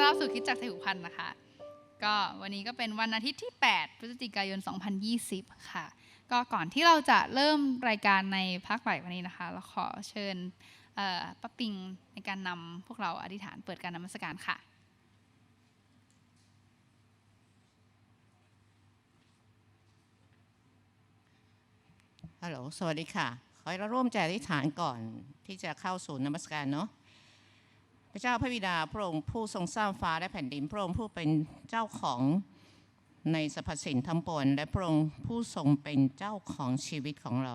ต้อนรับสู่คิดจากไทยหูพันธ์นะคะ ก็วันนี้ก็เป็นวันอาทิตย์ที่ 8 พฤศจิกายน 2020 ค่ะ ก็ก่อนที่เราจะเริ่มรายการในภาคบ่ายวันนี้นะคะ เราขอเชิญป้าปิงในการนำพวกเราอธิษฐานเปิดการนมัสการค่ะฮัลโหลสวัสดีค่ะ ขอให้เราร่วมใจอธิษฐานก่อนที่จะเข้าสู่นมัสการเนาะ พระเจ้าพระบิดาพระองค์ผู้ทรงสร้างฟ้าและแผ่นดินพระองค์ผู้เป็นเจ้าของในสรรพสิ่งทั้งปวงและพระองค์ผู้ทรงเป็นเจ้าของชีวิตของเรา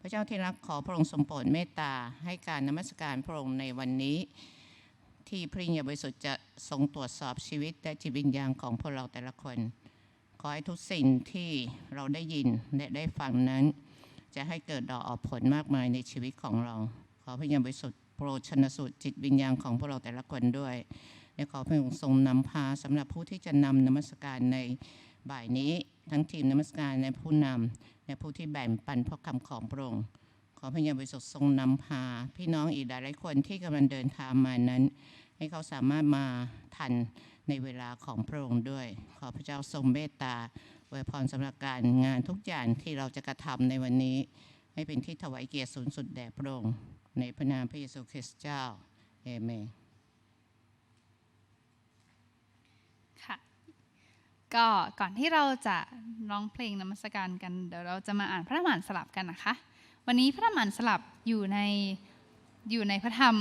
พระเจ้าที่รักขอพระองค์ทรงโปรดเมตตาให้การนมัสการพระองค์ในวันนี้ ที่พระญาบริสุทธิ์จะทรงตรวจสอบชีวิตและจิตวิญญาณของพวกเราแต่ละคน ขอให้ทุกสิ่งที่เราได้ยินและได้ฟังนั้น จะให้เกิดดอกออกผลมากมายในชีวิตของเรา ขอพระยาบริสุทธิ์ โปรดชนสูตรจิตวิญญาณของพวกเราแต่ละคนด้วยและขอพระองค์ทรงนำพาสำหรับผู้ที่จะนำนมัสการในบ่ายนี้ทั้งทีมนมัสการและผู้นำและผู้ที่แบ่งปันพระคำของพระองค์ขอพระยาบริสุทธิ์ทรงนำพา พี่น้องอีกหลายๆคนที่กำลังเดินทางมานั้น ให้เขาสามารถมาทันในเวลาของพระองค์ด้วย ขอพระเจ้าทรงเมตตาอวยพรสำหรับการงานทุกอย่างที่เราจะกระทำในวันนี้ ให้เป็นที่ถวายเกียรติสูงสุดแด่พระองค์ ในพระนามพระเยซูคริสต์เจ้าเอเมนค่ะก็ก่อนที่เราจะร้องเพลงนมัสการกัน เดี๋ยวเราจะมาอ่านพระธรรมสลับกันนะคะ วันนี้พระธรรมสลับอยู่ในอยู่ในพระธรรม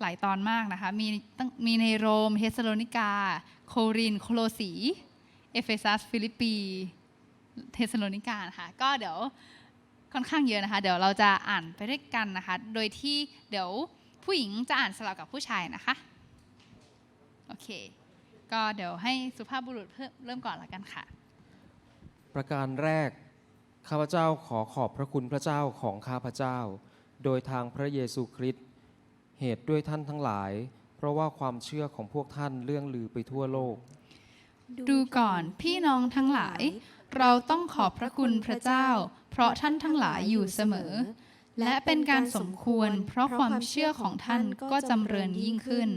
หลายตอนมากนะคะ มีตั้งมีในโรมเทสโลนิกา โคริน โคโลสี เอเฟซัส ฟิลิปปี เทสโลนิกานะคะ ก็เดี๋ยว ค่อนข้างเยอะนะคะ เดี๋ยวเราจะอ่านไปด้วยกันนะคะ โดยที่เดี๋ยวผู้หญิงจะอ่านสลับกับผู้ชายนะคะ โอเค ก็เดี๋ยวให้สุภาพบุรุษเพิ่มเริ่มก่อนละกันค่ะ ประการแรก ข้าพเจ้าขอขอบพระคุณพระเจ้าของข้าพเจ้า โดยทางพระเยซูคริสต์ เหตุด้วยท่านทั้งหลาย เพราะว่าความเชื่อของพวกท่านเลื่องลือไปทั่วโลก ดูก่อนพี่น้องทั้งหลาย เราต้องขอบพระคุณพระเจ้า เพราะท่านทั้งหลายอยู่เสมอ และเป็นการสมควร เพราะความเชื่อของท่านก็จำเริญยิ่งขึ้น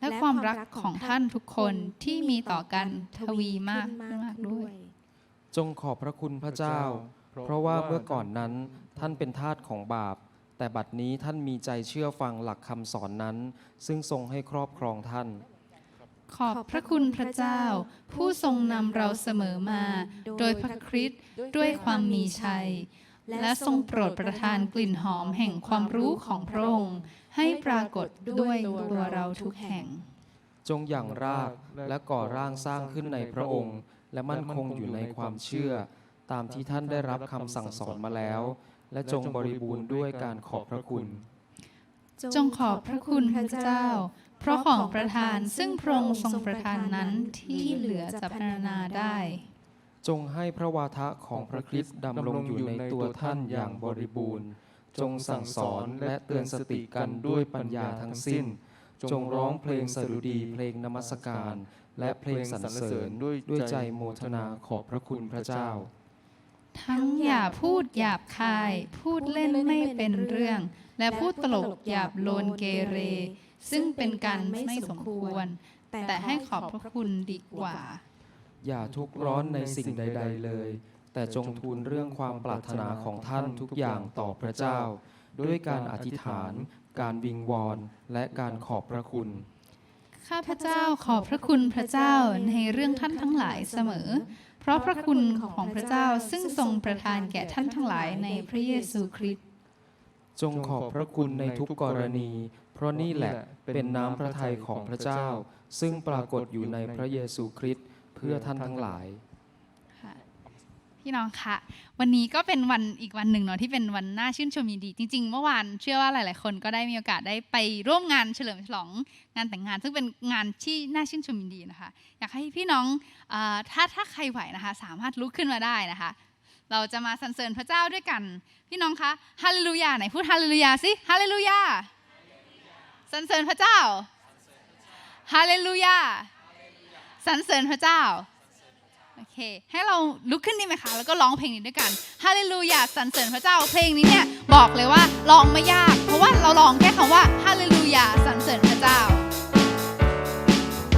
และความรักของท่านทุกคนที่มีต่อกันทวีมากมากด้วย จงขอบพระคุณพระเจ้า เพราะว่าเมื่อก่อนนั้นท่านเป็นทาสของบาป แต่บัดนี้ท่านมีใจเชื่อฟังหลักคำสอนนั้น ซึ่งทรงให้ครอบครองท่าน ขอบพระคุณพระเจ้า ผู้ทรงนำเราเสมอมา โดยพระคริสต์ด้วยความมีชัย และทรงโปรดประทานกลิ่นหอมแห่งความรู้ของพระองค์ ให้ปรากฏด้วยตัวเราทุกแห่ง จงอย่างรากและก่อร่างสร้างขึ้นในพระองค์ และมั่นคงอยู่ในความเชื่อ ตามที่ท่านได้รับคำสั่งสอนมาแล้ว และจงบริบูรณ์ด้วยการขอบพระคุณ จงขอบพระคุณพระเจ้า เพราะของประทานซึ่งพระองค์ทรงประทานนั้นที่เหลือจะพรรณนาได้ จงให้พระวาทะของพระคริสต์ดำรงอยู่ในตัวท่านอย่างบริบูรณ์ จงสั่งสอนและเตือนสติกันด้วยปัญญาทั้งสิ้น จงร้องเพลงสดุดีเพลงนมัสการ และเพลงสรรเสริญด้วยใจโมทนาขอบพระคุณพระเจ้า ทั้งอย่าพูดหยาบคาย พูดเล่นไม่เป็นเรื่อง และพูดตลกหยาบโลนเกเร ซึ่งเป็นการไม่สมควร แต่ให้ขอบพระคุณดีกว่า อย่าทุกข์ร้อนในสิ่งใด ๆ เลย แต่จงทูลเรื่องความปรารถนาของท่านทุกอย่างต่อพระเจ้า ด้วยการอธิษฐาน การวิงวอน และการขอบพระคุณ ข้าพเจ้าขอบพระคุณพระเจ้าในเรื่องท่านทั้งหลายเสมอ เพราะพระคุณของพระเจ้าซึ่งทรงประทานแก่ท่านทั้งหลายในพระเยซูคริสต์จงขอบพระคุณในทุกกรณี เพราะนี่แหละเป็นน้ำพระทัยของพระเจ้า ซึ่งปรากฏอยู่ในพระเยซูคริสต์เพื่อท่านทั้งหลายพี่น้องคะวันนี้ก็เป็นวันอีกวันหนึ่งเนาะที่เป็นวันน่าชื่นชมยินดี จริง ๆ เมื่อวานเชื่อว่าหลาย ๆ คนก็ได้มีโอกาสได้ไปร่วมงานเฉลิมฉลองงานแต่งงาน ซึ่งเป็นงานที่น่าชื่นชมยินดีนะคะ อยากให้พี่น้องออถ้าถ้าใครไหวนะคะ สามารถลุกขึ้นมาได้นะคะ เราจะมาสรรเสริญพระเจ้าด้วยกัน พี่น้องคะฮาเลลูยาไหนพูดฮาเลลูยาสิฮาเลลูยา สรรเสริญพระเจ้าฮาเลลูยาสรรเสริญพระเจ้าโอเค ให้เราลุกขึ้นดีไหมคะ แล้วก็ร้องเพลงนี้ด้วยกันฮาเลลูยาสรรเสริญพระเจ้า เพลงนี้เนี่ยบอกเลยว่าร้องไม่ยาก เพราะว่าเราร้องแค่คำว่าฮาเลลูยาสรรเสริญพระเจ้า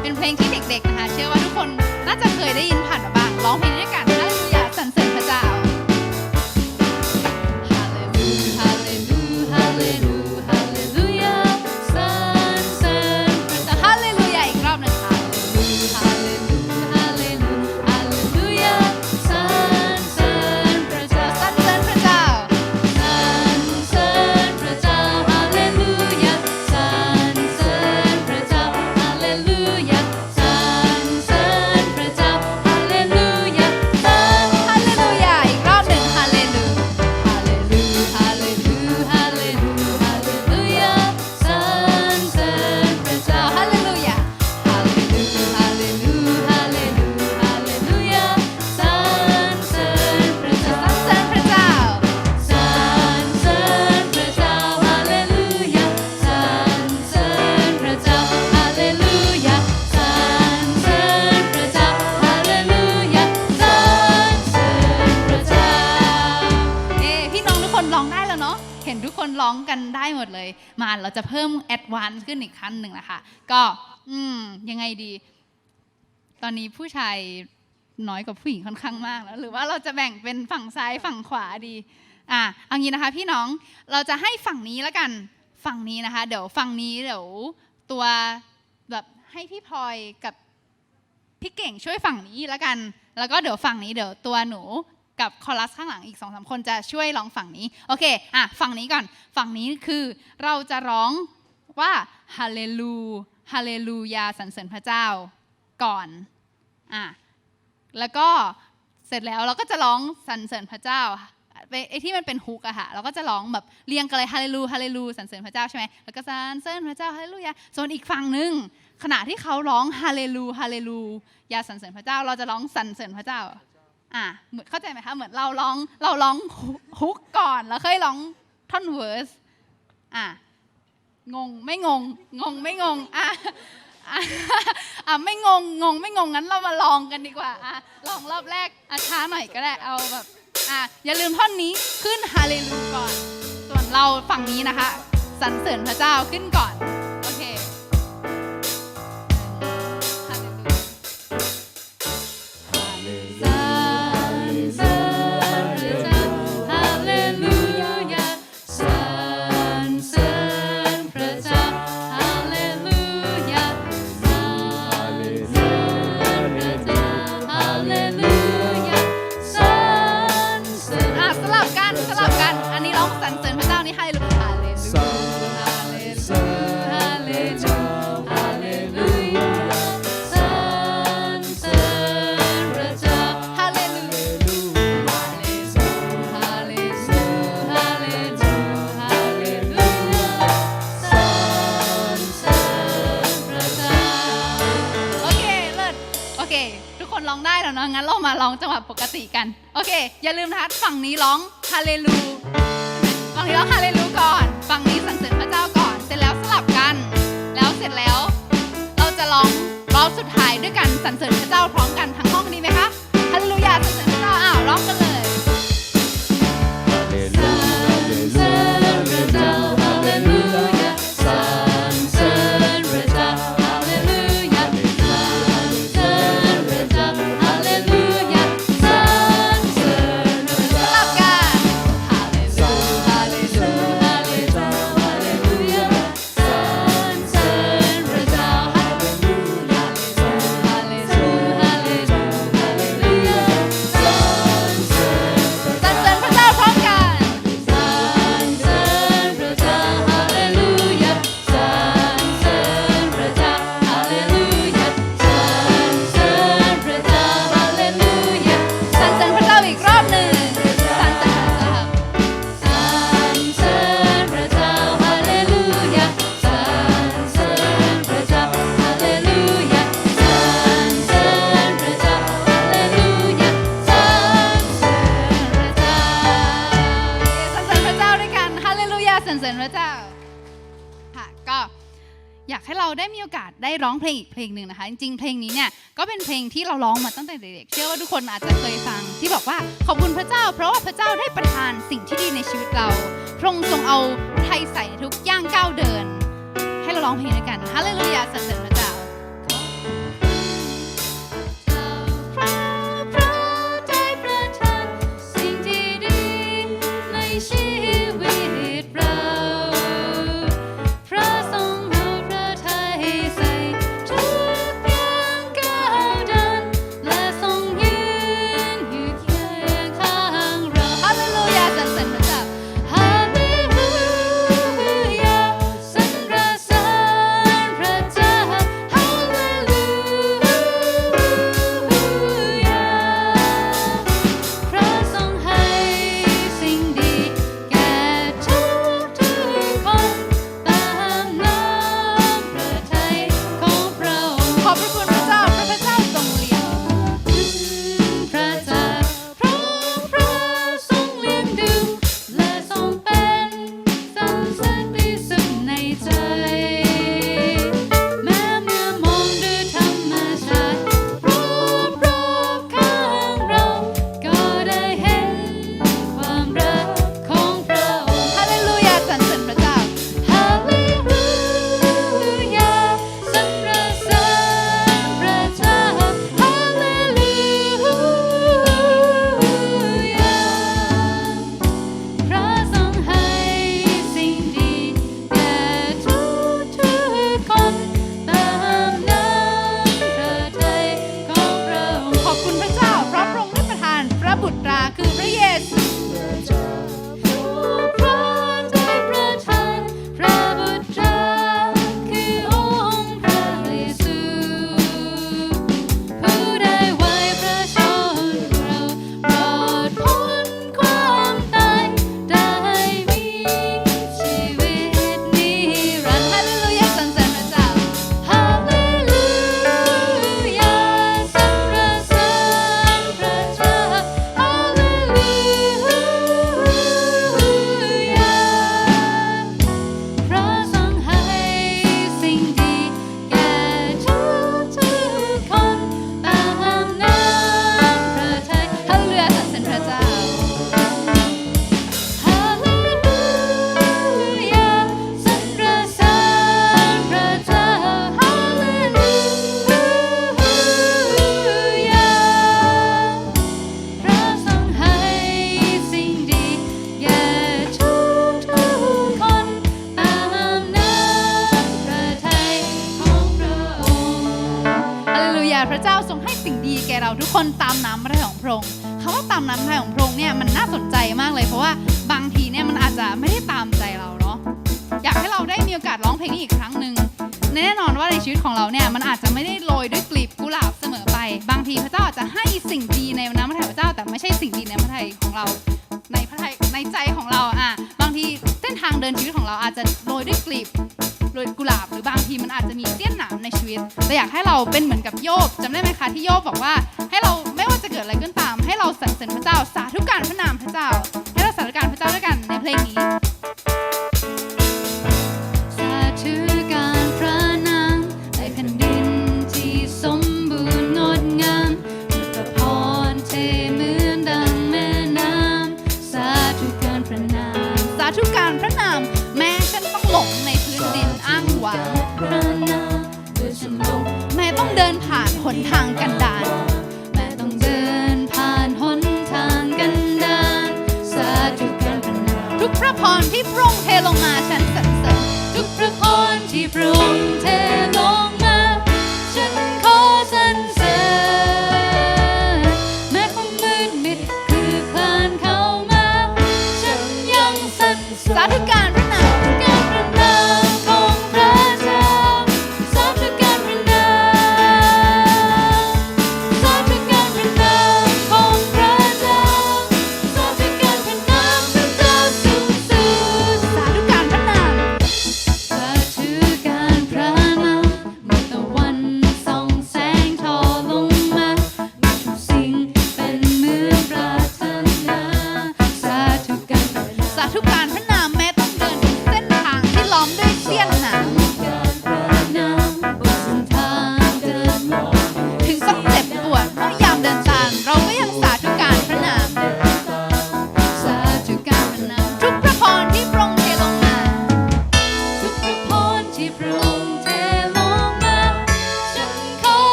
เป็นเพลงที่เด็กๆนะคะ เชื่อว่าทุกคนน่าจะเคยได้ยินผ่านมาบ้าง ร้องเพลงด้วยกันฮาเลลูยาสรรเสริญพระเจ้า ตอนนี้ผู้ชายน้อยกว่าผู้หญิงค่อนข้างมากแล้วหรือว่าเราจะแบ่งเป็นฝั่งซ้ายฝั่งขวาดีอะเอางี้นะคะ พี่น้องเราจะให้ฝั่งนี้แล้วกันฝั่งนี้นะคะ เดี๋ยวฝั่งนี้เดี๋ยวตัวแบบให้พี่พลอยกับพี่เก่งช่วยฝั่งนี้แล้วกัน แล้วก็เดี๋ยวฝั่งนี้เดี๋ยวตัวหนูกับคอรัสข้างหลังอีกสองสามคนจะช่วยร้องฝั่งนี้โอเคอะฝั่งนี้ก่อนฝั่งนี้คือเราจะร้องว่าฮาเลลูฮาเลลูยาสรรเสริญพระเจ้าก่อน อะแล้วก็เสร็จแล้วเราก็จะร้องสรรเสริญพระเจ้าไอ้ที่มันเป็นฮุกอะค่ะเราก็จะร้องแบบเรียงกันเลยฮาเลลูฮาเลลูสรรเสริญพระเจ้าใช่ไหมแล้วก็สรรเสริญพระเจ้าฮาเลลูยาส่วนอีกฝั่งหนึ่งขณะที่เขาร้องฮาเลลูฮาเลลูยาสรรเสริญพระเจ้า เราจะร้องสรรเสริญพระเจ้าอะเหมือนเข้าใจไหมคะเหมือนเราร้องเราร้องฮุกก่อนแล้วค่อยร้องท่อนเวิร์สอะงงไม่งงงงไม่งงอะ อะอะไม่งงงงไม่งงงั้นเรามาลองกันดีกว่าอะลองรอบแรกอะช้าหน่อยก็ได้เอาแบบอะอย่าลืมท่อนนี้ขึ้นฮาเลลูก่อน ส่วนเราฝั่งนี้นะคะสรรเสริญพระเจ้าขึ้นก่อน เนะงั้นเรามาร้องจังหวะปกติกัน โอเค อย่าลืมนะคะฝั่งนี้ร้องฮาเลลูฝั่งนี้ร้องฮาเลลูก่อน ฝั่งนี้สรรเสริญพระเจ้าก่อน เสร็จแล้วสลับกัน แล้วเสร็จแล้ว เราจะร้องรอบสุดท้ายด้วยกันสรรเสริญพระเจ้าพร้อมกันทั้ง ทุกคนอาจจะเคยฟัง ที่บอกว่าขอบคุณพระเจ้า เพราะว่าพระเจ้าได้ประทานสิ่งที่ดีในชีวิตเราพระองค์ทรงเอาไทยใส่ทุกย่างก้าวเดิน ให้เราร้องเพลงด้วยกันฮาเลลูยาสรรเสริญ พระเจ้าทรงให้สิ่งดีแก่เราทุกคนตามน้ำพระทัยของพระองค์คำว่าตามน้ำพระทัยของพระองค์เนี่ยมันน่าสนใจมากเลย เพราะว่าบางทีเนี่ยมันอาจจะไม่ได้ตามใจเราเนาะอยากให้เราได้มีโอกาสร้องเพลงนี้อีกครั้งหนึ่งแน่นอนว่าในชีวิตของเราเนี่ยมันอาจจะไม่ได้โรยด้วยกลีบกุหลาบเสมอไป บางทีพระเจ้าอาจจะให้สิ่งดีในน้ำพระทัยพระเจ้า แต่ไม่ใช่สิ่งดีในพระทัยของเรา ในพระทัยในใจของเราอะบางทีเส้นทางเดินชีวิตของเราอาจจะโรยด้วยกลีบ โดยกุหลาบหรือบางทีมันอาจจะมีเสี้ยนหนามในชีวิตแต่อยากให้เราเป็นเหมือนกับโยบจำได้ไหมคะที่โยบบอกว่า ให้เราไม่ว่าจะเกิดอะไรขึ้นตาม ให้เราสรรเสริญพระเจ้าสาธุการพระนามพระเจ้า ให้เราสรรเสริญพระเจ้าด้วยกันในเพลงนี้ ที่พรองเทลงมาฉัน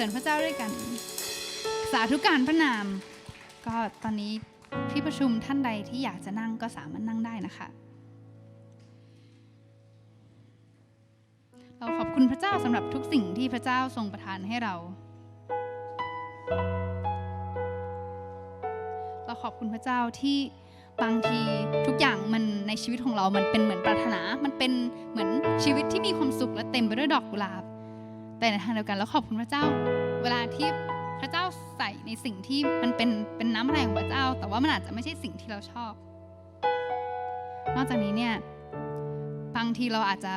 ริญพระเจ้าด้วยกัน สาธุการพระนาม ก็ตอนนี้ที่ประชุมท่านใดที่อยากจะนั่งก็สามารถนั่งได้นะคะ เราขอบคุณพระเจ้าสำหรับทุกสิ่งที่พระเจ้าทรงประทานให้เรา เราขอบคุณพระเจ้าที่บางทีทุกอย่างมันในชีวิตของเรา มันเป็นเหมือนปรารถนา มันเป็นเหมือนชีวิตที่มีความสุขและเต็มไปด้วยดอกกุหลาบ แต่ในทางเดียวกันเราขอบคุณพระเจ้า เวลาที่พระเจ้าใส่ในสิ่งที่มันเป็นเป็นน้ำแรงของพระเจ้า แต่ว่ามันอาจจะไม่ใช่สิ่งที่เราชอบ นอกจากนี้เนี่ยบางทีเราอาจจะ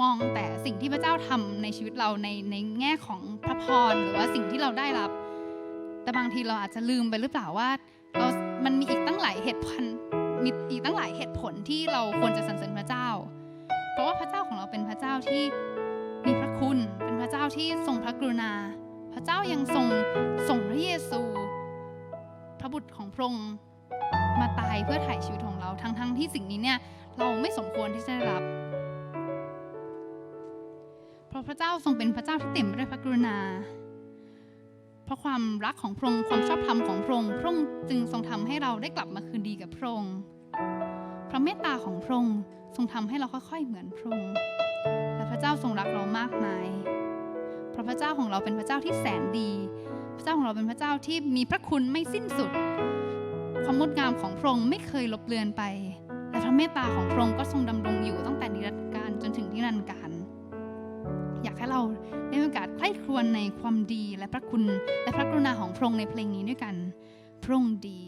มองแต่สิ่งที่พระเจ้าทำในชีวิตเราในในแง่ของพระพรหรือว่าสิ่งที่เราได้รับ แต่บางทีเราอาจจะลืมไปหรือเปล่าว่าเรา มันมีอีกตั้งหลายเหตุผลมีอีกตั้งหลายเหตุผลที่เราควรจะสรรเสริญพระเจ้า เพราะว่าพระเจ้าของเราเป็นพระเจ้าที่ คุณ เป็นพระเจ้าที่ทรงพระกรุณา พระเจ้ายังทรงส่งพระเยซู พระบุตรของพระองค์มาตายเพื่อไถ่ชีวิตของเรา ทั้งๆที่สิ่งนี้เนี่ยเราไม่สมควรที่จะได้รับ เพราะพระเจ้าทรงเป็นพระเจ้าที่เต็มไปด้วยพระกรุณา เพราะความรักของพระองค์ความชอบธรรมของพระองค์พระองค์จึงทรงทำให้เราได้กลับมาคืนดีกับพระองค์พระเมตตาของพระองค์ทรงทำให้เราค่อยๆเหมือนพระองค์ ระเจ้าทรงรักเรามากมายเพราะพระเจ้าของเราเป็นพระเจ้าที่แสนดี พระเจ้าของเราเป็นพระเจ้าที่มีพระคุณไม่สิ้นสุด ความงดงามของพระองค์ไม่เคยลบเลือนไป และพระเมตตาของพระองค์ก็ทรงดำรงอยู่ตั้งแต่นิรันดร์การจนถึงนิรันดร์การ อยากให้เราได้มีโอกาสใคร่ครวญในความดีและพระคุณและพระกรุณาของพระองค์ในเพลงนี้ด้วยกัน พระองค์ดี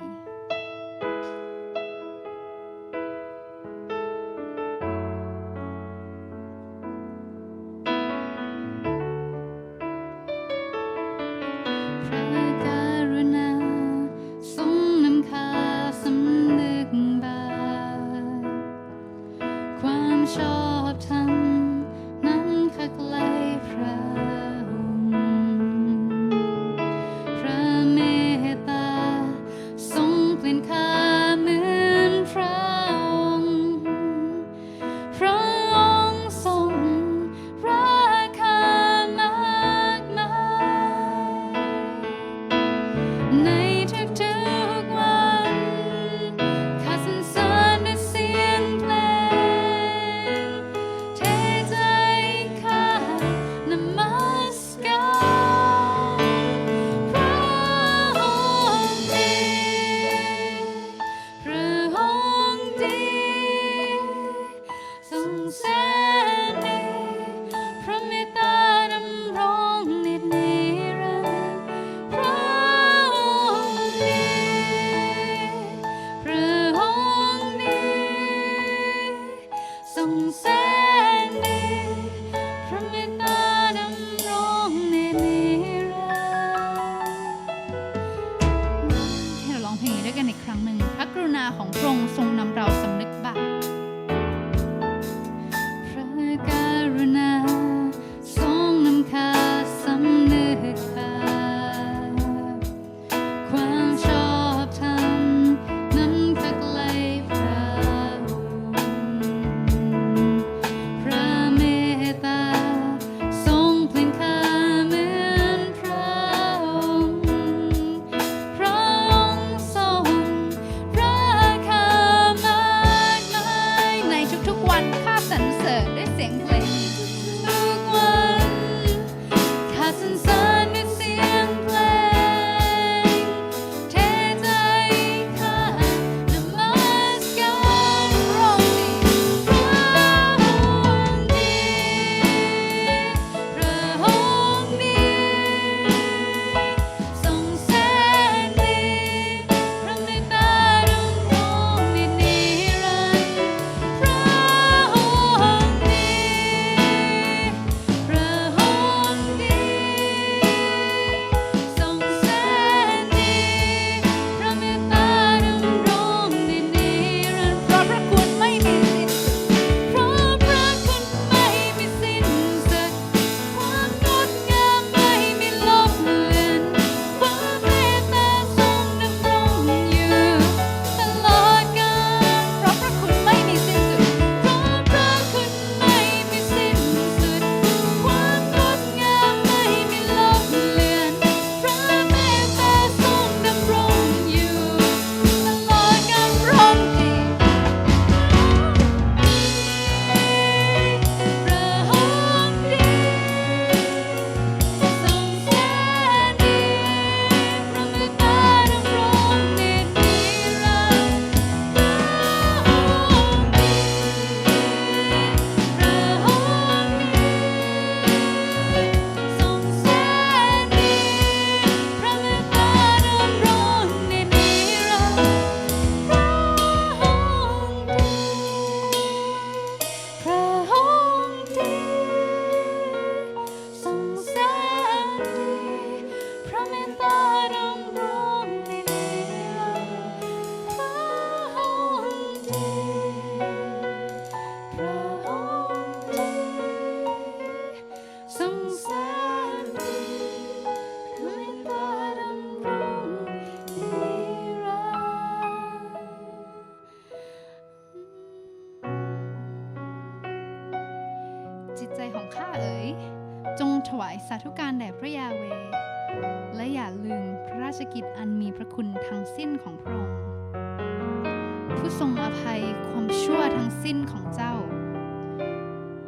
ผู้ทรงอภัยความชั่วทั้งสิ้นของเจ้า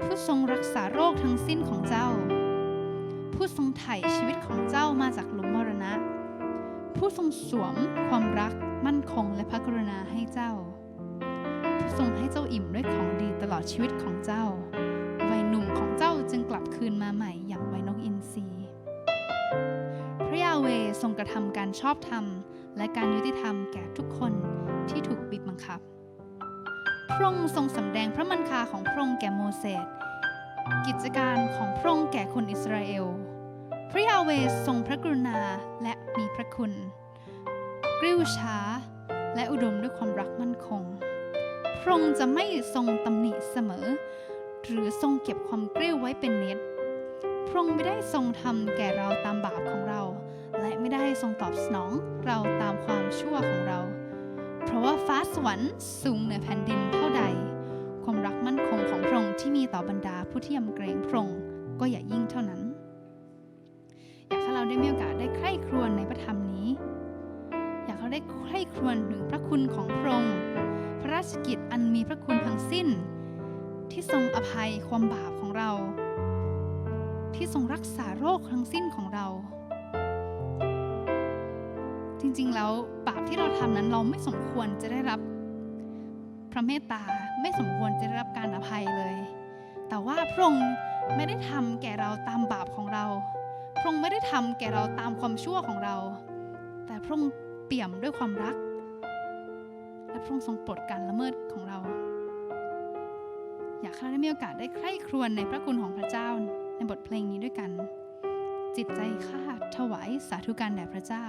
ผู้ทรงรักษาโรคทั้งสิ้นของเจ้า ผู้ทรงไถ่ชีวิตของเจ้ามาจากหลุมมรณะ ผู้ทรงสวมความรักมั่นคงและพระกรุณาให้เจ้า ผู้ทรงให้เจ้าอิ่มด้วยของดีตลอดชีวิตของเจ้า วัยหนุ่มของเจ้าจึงกลับคืนมาใหม่อย่างวัยนกอินทรีพระยาเวห์ทรงกระทำการชอบธรรม และการยุติธรรมแก่ทุกคนที่ถูก บีบบังคับ พระองค์ทรงสำแดงพระมันคาของพระองค์แก่โมเสส กิจการของพระองค์แก่คนอิสราเอล พระยาเวทรงพระกรุณาและมีพระคุณ กริ้วช้า และอุดมด้วยความรักมั่นคง พระองค์จะไม่ทรงตำหนิเสมอ หรือทรงเก็บความกริ้วไว้เป็นนิดพระองค์ไม่ได้ทรงทำแก่เราตามบาปของเรา และไม่ได้ทรงตอบสนองเราตามความชั่วของเรา เพราะว่าฟ้าสวรรค์สูงเหนือแผ่นดินเท่าใด ความรักมั่นคงของพระองค์ที่มีต่อบรรดาผู้ที่ยำเกรงพระองค์ก็อย่ายิ่งเท่านั้น อยากให้เราได้มีโอกาสได้ใคร่ครวญในพระธรรมนี้ อยากให้เราได้ใคร่ครวญถึงพระคุณของพระองค์ พระราชกิจอันมีพระคุณทั้งสิ้น ที่ทรงอภัยความบาปของเรา ที่ทรงรักษาโรคทั้งสิ้นของเรา จริงๆ แล้วบาปที่เราทำนั้นเราไม่สมควรจะได้รับพระเมตตาไม่สมควรจะได้รับการอภัยเลย แต่ว่าพระองค์ไม่ได้ทำแก่เราตามบาปของเรา พระองค์ไม่ได้ทำแก่เราตามความชั่วของเรา แต่พระองค์เปี่ยมด้วยความรัก และพระองค์ทรงปลดการละเมิดของเรา อยากให้เราได้มีโอกาสได้ใคร่ครวญในพระคุณของพระเจ้าในบทเพลงนี้ด้วยกัน จิตใจข้าถวายสาธุการแด่พระเจ้า